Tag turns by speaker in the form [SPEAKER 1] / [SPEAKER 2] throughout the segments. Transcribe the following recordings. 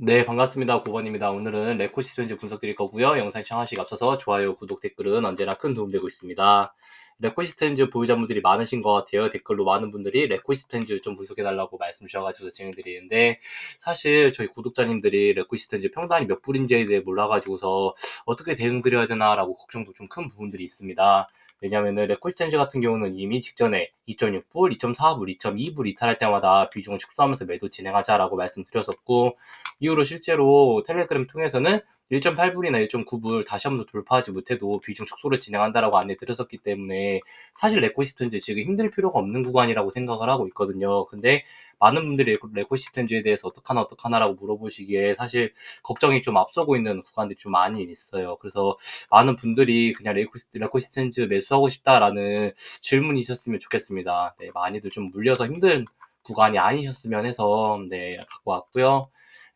[SPEAKER 1] 네, 반갑습니다. 고건입니다. 오늘은 레코 시스템즈 분석 드릴 거고요. 영상 시청하시기 앞서서 좋아요, 구독, 댓글은 언제나 큰 도움 되고 있습니다. 레코 시스템즈 보유자분들이 많으신 것 같아요. 댓글로 많은 분들이 레코 시스템즈 좀 분석해달라고 말씀 주셔가지고 진행드리는데 사실 저희 구독자님들이 레코 시스템즈 평단이 몇 불인지에 대해 몰라가지고서 어떻게 대응드려야 되나라고 걱정도 좀 큰 부분들이 있습니다. 왜냐면은 레코시텐즈 같은 경우는 이미 직전에 2.6불, 2.4불, 2.2불 이탈할 때마다 비중을 축소하면서 매도 진행하자라고 말씀드렸었고 이후로 실제로 텔레그램 통해서는 1.8불이나 1.9불 다시 한번 돌파하지 못해도 비중 축소를 진행한다라고 안내 드렸었기 때문에 사실 레코시스텐즈 지금 힘들 필요가 없는 구간이라고 생각을 하고 있거든요. 근데 많은 분들이 레코시스텐즈에 대해서 어떡하나 어떡하나라고 물어보시기에 사실 걱정이 좀 앞서고 있는 구간들이 좀 많이 있어요. 그래서 많은 분들이 그냥 레코시스텐즈 매수하고 싶다라는 질문이셨으면 좋겠습니다. 네, 많이들 좀 물려서 힘든 구간이 아니셨으면 해서 네, 갖고 왔고요.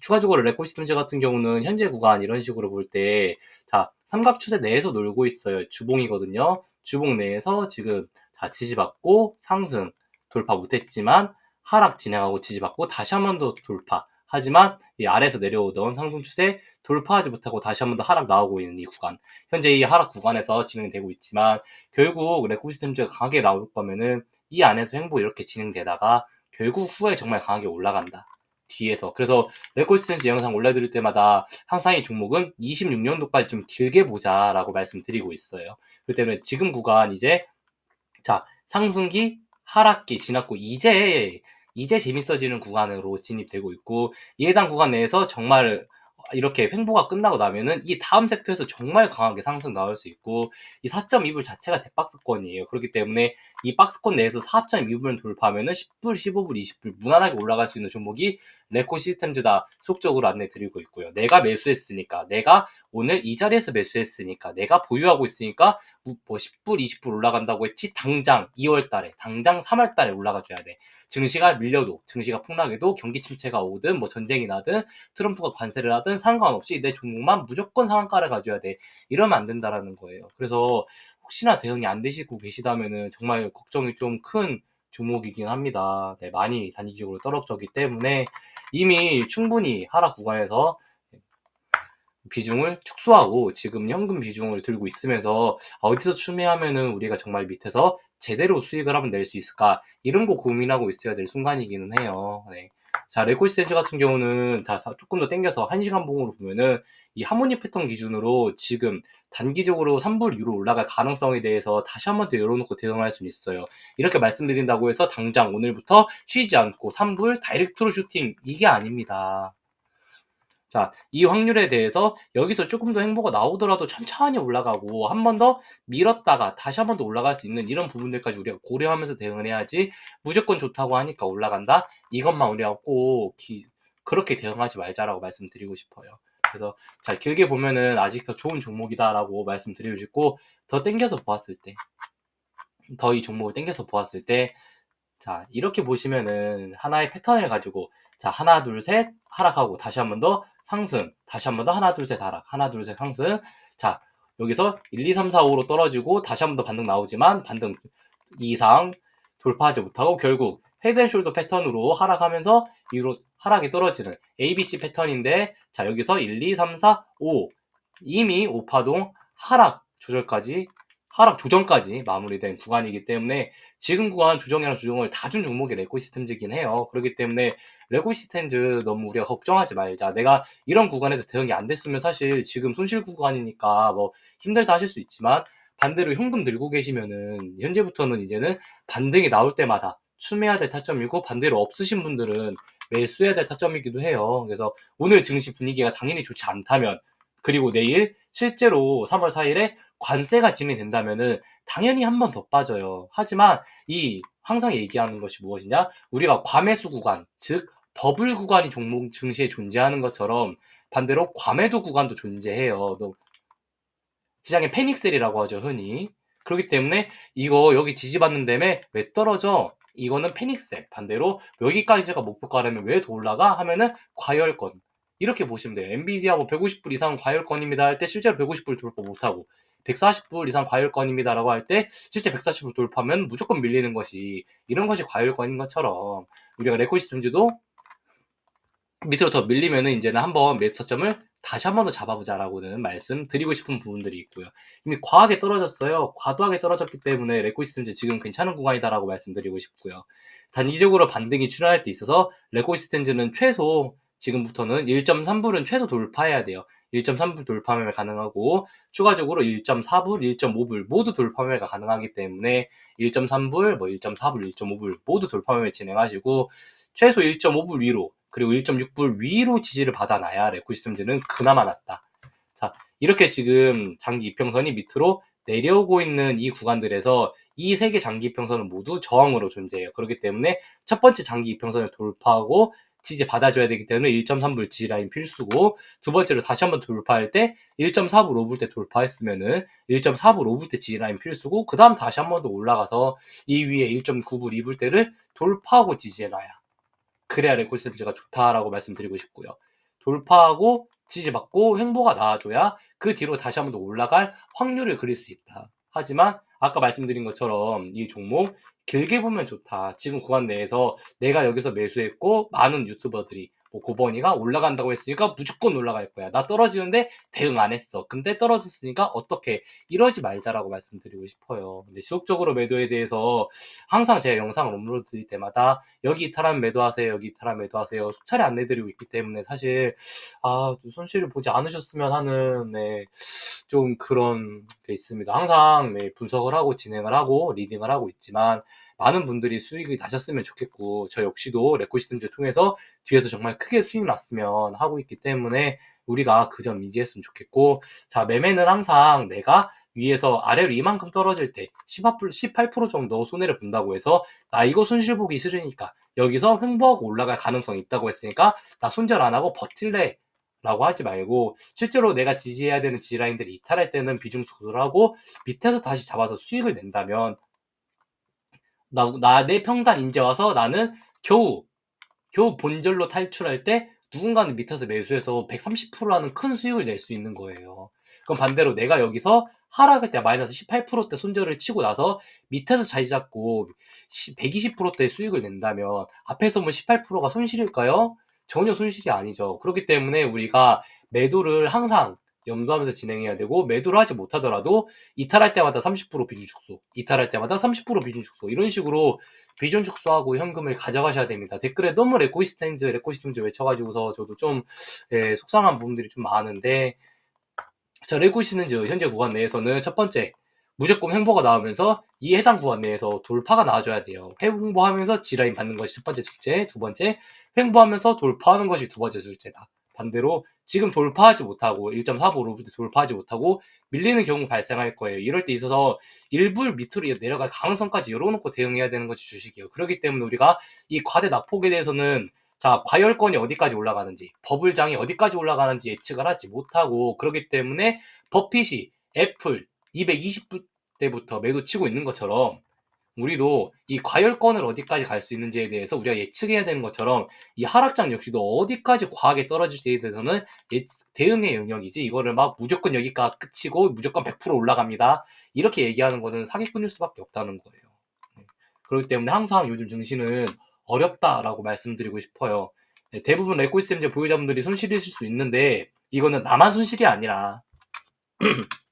[SPEAKER 1] 추가적으로 레코 시스템즈 같은 경우는 현재 구간 이런 식으로 볼 때, 자, 삼각 추세 내에서 놀고 있어요. 주봉이거든요. 주봉 내에서 지금 자, 지지받고 상승 돌파 못했지만 하락 진행하고 지지받고 다시 한 번 더 돌파. 하지만 이 아래에서 내려오던 상승 추세 돌파하지 못하고 다시 한 번 더 하락 나오고 있는 이 구간. 현재 이 하락 구간에서 진행되고 있지만 결국 레코 시스템즈가 강하게 나올 거면은 이 안에서 횡보 이렇게 진행되다가 결국 후에 정말 강하게 올라간다. 뒤에서. 그래서 레코시스텐즈 영상 올려드릴 때마다 항상 이 종목은 26년도까지 좀 길게 보자라고 말씀드리고 있어요. 그렇기 때문에 지금 구간 이제 자 상승기 하락기 지났고 이제 이제 재밌어지는 구간으로 진입되고 있고 이 해당 구간 내에서 정말 이렇게 횡보가 끝나고 나면은 이 다음 섹터에서 정말 강하게 상승 나올 수 있고 이 4.2불 자체가 대박스권이에요. 그렇기 때문에 이 박스권 내에서 4.2불 돌파하면은 10불, 15불, 20불 무난하게 올라갈 수 있는 종목이 레코 시스템즈다 속적으로 안내 드리고 있고요. 내가 매수했으니까, 내가 오늘 이 자리에서 매수했으니까, 내가 보유하고 있으니까 뭐 10불, 20불 올라간다고 했지 당장 2월 달에, 당장 3월 달에 올라가 줘야 돼. 증시가 밀려도, 증시가 폭락해도 경기 침체가 오든 뭐 전쟁이 나든 트럼프가 관세를 하든 상관없이 내 종목만 무조건 상한가를 가져야 돼. 이러면 안 된다라는 거예요. 그래서 혹시나 대응이 안 되시고 계시다면은 정말 걱정이 좀 큰 종목이긴 합니다. 네, 많이 단기적으로 떨어졌기 때문에 이미 충분히 하락 구간에서 비중을 축소하고 지금 현금 비중을 들고 있으면서 어디서 추매하면은 우리가 정말 밑에서 제대로 수익을 한번 낼 수 있을까 이런 거 고민하고 있어야 될 순간이기는 해요. 네. 자, 레코시 센즈 같은 경우는 자, 조금 더 땡겨서 1시간 봉으로 보면은 이 하모니 패턴 기준으로 지금 단기적으로 3불 위로 올라갈 가능성에 대해서 다시 한 번 더 열어놓고 대응할 수는 있어요. 이렇게 말씀드린다고 해서 당장 오늘부터 쉬지 않고 3불 다이렉트로 슈팅 이게 아닙니다. 자, 이 확률에 대해서 여기서 조금 더 행보가 나오더라도 천천히 올라가고 한 번 더 밀었다가 다시 한 번 더 올라갈 수 있는 이런 부분들까지 우리가 고려하면서 대응을 해야지 무조건 좋다고 하니까 올라간다? 이것만 우리가 꼭 기, 그렇게 대응하지 말자라고 말씀드리고 싶어요. 그래서 자, 길게 보면은 아직 더 좋은 종목이다라고 말씀드리고 싶고 더 땡겨서 보았을 때 더 이 종목을 땡겨서 보았을 때 자, 이렇게 보시면은 하나의 패턴을 가지고 자, 하나, 둘, 셋 하락하고 다시 한 번 더 상승, 다시 한 번 더 하나, 둘, 셋 하락, 하나, 둘, 셋 상승. 자, 여기서 1, 2, 3, 4, 5로 떨어지고 다시 한 번 더 반등 나오지만 반등 이상 돌파하지 못하고 결국 헤드앤숄더 패턴으로 하락하면서 이후로 하락이 떨어지는 ABC 패턴인데 자 여기서 1, 2, 3, 4, 5 이미 5파동 하락 조절까지 하락 조정까지 마무리된 구간이기 때문에 지금 구간 조정이랑 조정을 다 준 종목이 레코시스템즈긴 해요. 그렇기 때문에 레코시스템즈 너무 우리가 걱정하지 말자. 내가 이런 구간에서 대응이 안 됐으면 사실 지금 손실 구간이니까 뭐 힘들다 하실 수 있지만 반대로 현금 들고 계시면은 현재부터는 이제는 반등이 나올 때마다 추매해야 될 타점이고 반대로 없으신 분들은 매수해야 될 타점이기도 해요. 그래서 오늘 증시 분위기가 당연히 좋지 않다면 그리고 내일 실제로 3월 4일에 관세가 진행된다면은 당연히 한 번 더 빠져요. 하지만 이 항상 얘기하는 것이 무엇이냐? 우리가 과매수 구간, 즉 버블 구간이 종목 증시에 존재하는 것처럼 반대로 과매도 구간도 존재해요. 시장의 패닉셀이라고 하죠, 흔히. 그렇기 때문에 이거 여기 지지받는 데에 왜 떨어져? 이거는 패닉셀. 반대로 여기까지가 목표 가려면 왜 더 올라가? 하면은 과열권. 이렇게 보시면 돼요. 엔비디아 뭐 150불 이상 과열권입니다 할 때 실제로 150불 돌파 못하고 140불 이상 과열권입니다라고 할 때 실제 140불 돌파하면 무조건 밀리는 것이 이런 것이 과열권인 것처럼 우리가 레코시스템즈도 밑으로 더 밀리면은 이제는 한번 매수 타점을 다시 한 번 더 잡아보자라고는 말씀 드리고 싶은 부분들이 있고요. 이미 과하게 떨어졌어요. 과도하게 떨어졌기 때문에 레코시스템즈 지금 괜찮은 구간이다라고 말씀드리고 싶고요. 단기적으로 반등이 출현할 때 있어서 레코시스템즈는 최소 지금부터는 1.3불은 최소 돌파해야 돼요. 1.3불 돌파 매매 가능하고 추가적으로 1.4불, 1.5불 모두 돌파 매매가 가능하기 때문에 1.3불, 뭐 1.4불, 1.5불 모두 돌파 매매 진행하시고 최소 1.5불 위로 그리고 1.6불 위로 지지를 받아놔야 레코시스템즈는 그나마 낫다. 자 이렇게 지금 장기 이평선이 밑으로 내려오고 있는 이 구간들에서 이 세 개 장기 이평선은 모두 저항으로 존재해요. 그렇기 때문에 첫 번째 장기 이평선을 돌파하고 지지 받아줘야 되기 때문에 1.3불 지지 라인 필수고 두 번째로 다시 한번 돌파할 때 1.4불 5불 때 돌파했으면은 1.4불 5불 때 지지 라인 필수고 그 다음 다시 한 번 더 올라가서 이 위에 1.9불 2불 때를 돌파하고 지지해놔야 그래야 레코시스템즈가 좋다라고 말씀드리고 싶고요. 돌파하고 지지받고 횡보가 나와줘야 그 뒤로 다시 한 번 더 올라갈 확률을 그릴 수 있다. 하지만 아까 말씀드린 것처럼 이 종목 길게 보면 좋다. 지금 구간 내에서 내가 여기서 매수했고 많은 유튜버들이 뭐 고번이가 올라간다고 했으니까 무조건 올라갈 거야. 나 떨어지는데 대응 안 했어. 근데 떨어졌으니까 어떻게 이러지 말자라고 말씀드리고 싶어요. 근데 지속적으로 매도에 대해서 항상 제 영상을 업로드 드릴 때마다 여기 이탈하면 매도하세요. 여기 이탈하면 매도하세요. 수차례 안내드리고 있기 때문에 사실 아, 손실을 보지 않으셨으면 하는 네, 좀 그런 게 있습니다. 항상 네, 분석을 하고 진행을 하고 리딩을 하고 있지만 많은 분들이 수익이 나셨으면 좋겠고 저 역시도 레코시스템즈 통해서 뒤에서 정말 크게 수익 났으면 하고 있기 때문에 우리가 그 점 인지했으면 좋겠고 자 매매는 항상 내가 위에서 아래로 이만큼 떨어질 때 18%, 18% 정도 손해를 본다고 해서 나 이거 손실 보기 싫으니까 여기서 횡보하고 올라갈 가능성이 있다고 했으니까 나 손절 안 하고 버틸래 라고 하지 말고 실제로 내가 지지해야 되는 지라인들이 이탈할 때는 비중 조절하고 밑에서 다시 잡아서 수익을 낸다면 나, 나, 내 평단 인제 와서 나는 겨우, 겨우 본절로 탈출할 때 누군가는 밑에서 매수해서 130%라는 큰 수익을 낼 수 있는 거예요. 그럼 반대로 내가 여기서 하락할 때 마이너스 18%대 손절을 치고 나서 밑에서 자리 잡고 120%대 수익을 낸다면 앞에서 뭐 18%가 손실일까요? 전혀 손실이 아니죠. 그렇기 때문에 우리가 매도를 항상 염두하면서 진행해야 되고 매도를 하지 못하더라도 이탈할 때마다 30% 비중 축소, 이탈할 때마다 30% 비중 축소 이런 식으로 비중 축소하고 현금을 가져가셔야 됩니다. 댓글에 너무 레코시스템즈 레코시스템즈 외쳐가지고서 저도 좀 예, 속상한 부분들이 좀 많은데 자 레코시스템즈 현재 구간 내에서는 첫 번째 무조건 횡보가 나오면서 이 해당 구간 내에서 돌파가 나와줘야 돼요. 횡보하면서 지라인 받는 것이 첫 번째 숙제, 두 번째 횡보하면서 돌파하는 것이 두 번째 숙제다. 반대로 지금 돌파하지 못하고 1.45로부터 돌파하지 못하고 밀리는 경우 발생할 거예요. 이럴 때 있어서 일불 밑으로 내려갈 가능성까지 열어놓고 대응해야 되는 것이 주식이에요. 그렇기 때문에 우리가 이 과대 낙폭에 대해서는 자 과열권이 어디까지 올라가는지 버블장이 어디까지 올라가는지 예측을 하지 못하고 그렇기 때문에 버핏이 애플 220대부터 매도 치고 있는 것처럼 우리도 이 과열권을 어디까지 갈 수 있는지에 대해서 우리가 예측해야 되는 것처럼 이 하락장 역시도 어디까지 과하게 떨어질지에 대해서는 대응의 영역이지 이거를 막 무조건 여기가 끝이고 무조건 100% 올라갑니다. 이렇게 얘기하는 거는 사기꾼일 수밖에 없다는 거예요. 네. 그렇기 때문에 항상 요즘 증시는 어렵다라고 말씀드리고 싶어요. 네, 대부분 레코시스템제 보유자분들이 손실이실 수 있는데 이거는 나만 손실이 아니라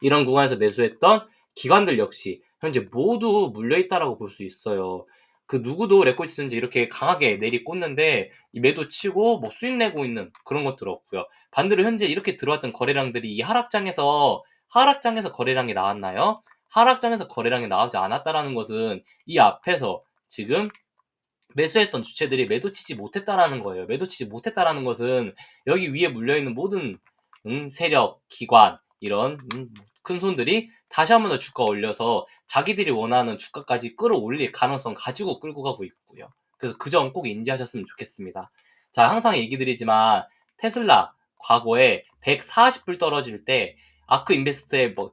[SPEAKER 1] 이런 구간에서 매수했던 기관들 역시 현재 모두 물려있다라고 볼 수 있어요. 그 누구도 레코시스인지 이렇게 강하게 내리꽂는데 매도 치고 뭐 수익 내고 있는 그런 것들 없고요. 반대로 현재 이렇게 들어왔던 거래량들이 이 하락장에서 하락장에서 거래량이 나왔나요? 하락장에서 거래량이 나오지 않았다라는 것은 이 앞에서 지금 매수했던 주체들이 매도치지 못했다라는 거예요. 매도치지 못했다라는 것은 여기 위에 물려있는 모든 음, 세력, 기관 이런 음, 큰 손들이 다시 한 번 더 주가 올려서 자기들이 원하는 주가까지 끌어올릴 가능성 가지고 끌고 가고 있고요. 그래서 그 점 꼭 인지하셨으면 좋겠습니다. 자, 항상 얘기 드리지만 테슬라 과거에 140불 떨어질 때 아크 인베스트의 뭐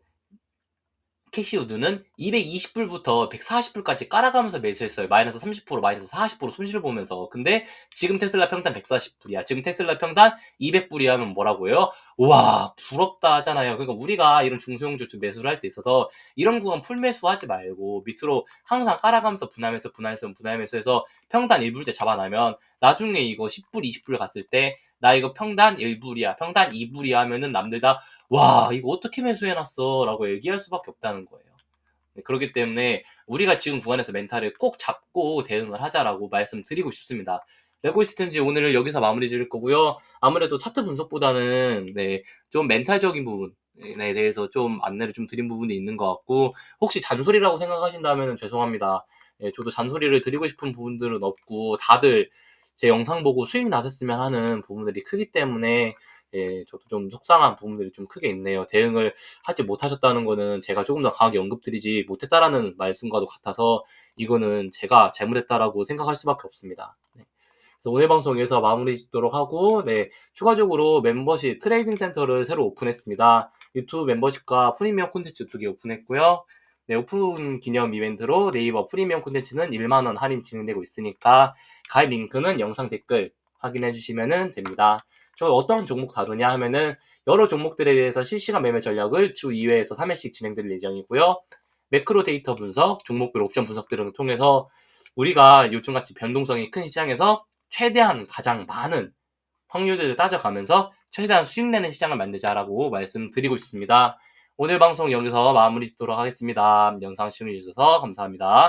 [SPEAKER 1] 캐시우드는 220불부터 140불까지 깔아가면서 매수했어요. 마이너스 30%, 마이너스 40% 손실을 보면서. 근데 지금 테슬라 평단 140불이야. 지금 테슬라 평단 200불이 하면 뭐라고요? 와 부럽다 하잖아요. 그러니까 우리가 이런 중소형주택 매수를 할 때 있어서 이런 구간 풀매수하지 말고 밑으로 항상 깔아가면서 분할매수, 분할매수, 분할매수 해서 평단 1불 때 잡아놔면 나중에 이거 10불, 20불 갔을 때 나 이거 평단 1불이야, 평단 2불이야 하면은 남들 다 와 이거 어떻게 매수해놨어 라고 얘기할 수밖에 없다는 거예요. 네, 그렇기 때문에 우리가 지금 구간에서 멘탈을 꼭 잡고 대응을 하자라고 말씀드리고 싶습니다. 레고 시스템지 오늘 여기서 마무리 지을 거고요. 아무래도 차트 분석보다는 네, 좀 멘탈적인 부분 에 대해서 좀 안내를 좀 드린 부분이 있는 것 같고 혹시 잔소리라고 생각하신다면 죄송합니다. 예, 저도 잔소리를 드리고 싶은 부분들은 없고 다들 제 영상 보고 수익 나셨으면 하는 부분들이 크기 때문에 예, 저도 좀 속상한 부분들이 좀 크게 있네요. 대응을 하지 못하셨다는 거는 제가 조금 더 강하게 언급드리지 못했다라는 말씀과도 같아서 이거는 제가 잘못했다라고 생각할 수밖에 없습니다. 네. 그래서 오늘 방송 여기서 마무리 짓도록 하고 네, 추가적으로 멤버십 트레이딩 센터를 새로 오픈했습니다. 유튜브 멤버십과 프리미엄 콘텐츠 두 개 오픈했고요. 네, 오픈 기념 이벤트로 네이버 프리미엄 콘텐츠는 1만원 할인 진행되고 있으니까 가입 링크는 영상 댓글 확인해 주시면 됩니다. 저 어떤 종목 다루냐 하면은 여러 종목들에 대해서 실시간 매매 전략을 주 2회에서 3회씩 진행될 예정이고요. 매크로 데이터 분석, 종목별 옵션 분석 등을 통해서 우리가 요즘같이 변동성이 큰 시장에서 최대한 가장 많은 확률들을 따져가면서 최대한 수익 내는 시장을 만들자라고 말씀드리고 있습니다. 오늘 방송 여기서 마무리 짓도록 하겠습니다. 영상 시청해주셔서 감사합니다.